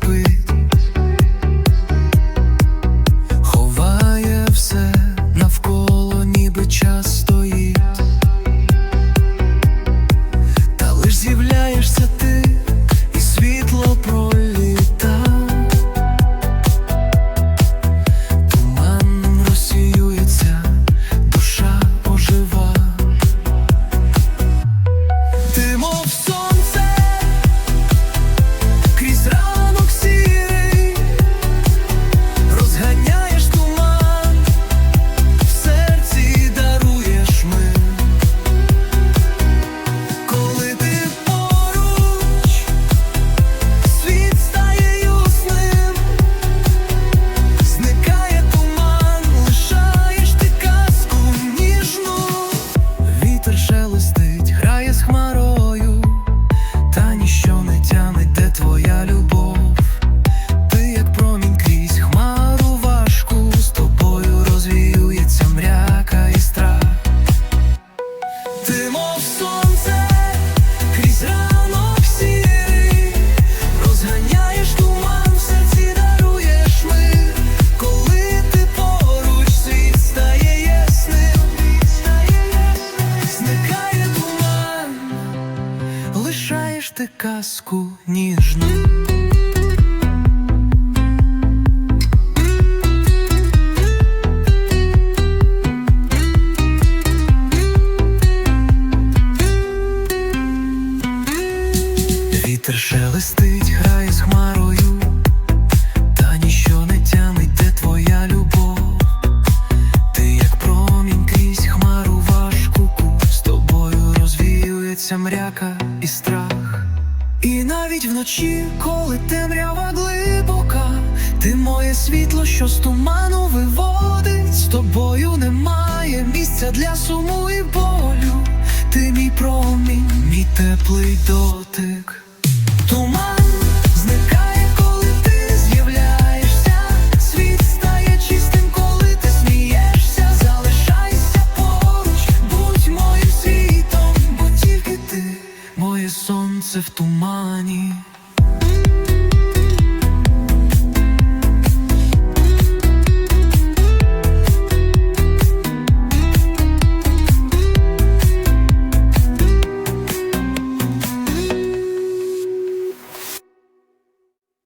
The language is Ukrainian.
breathe знаєш ти казку ніжну. Вітер шелестить, грає з хмарою, та ніщо не тямить, де твоя любов. Ти як промінь крізь хмару важку ку з тобою розвіюється мряка і страх. І навіть вночі, коли темрява глибока, ти моє світло, що з туману виводить. З тобою немає місця для суму і болю. Ти мій промінь, мій теплий дотик. В тумані.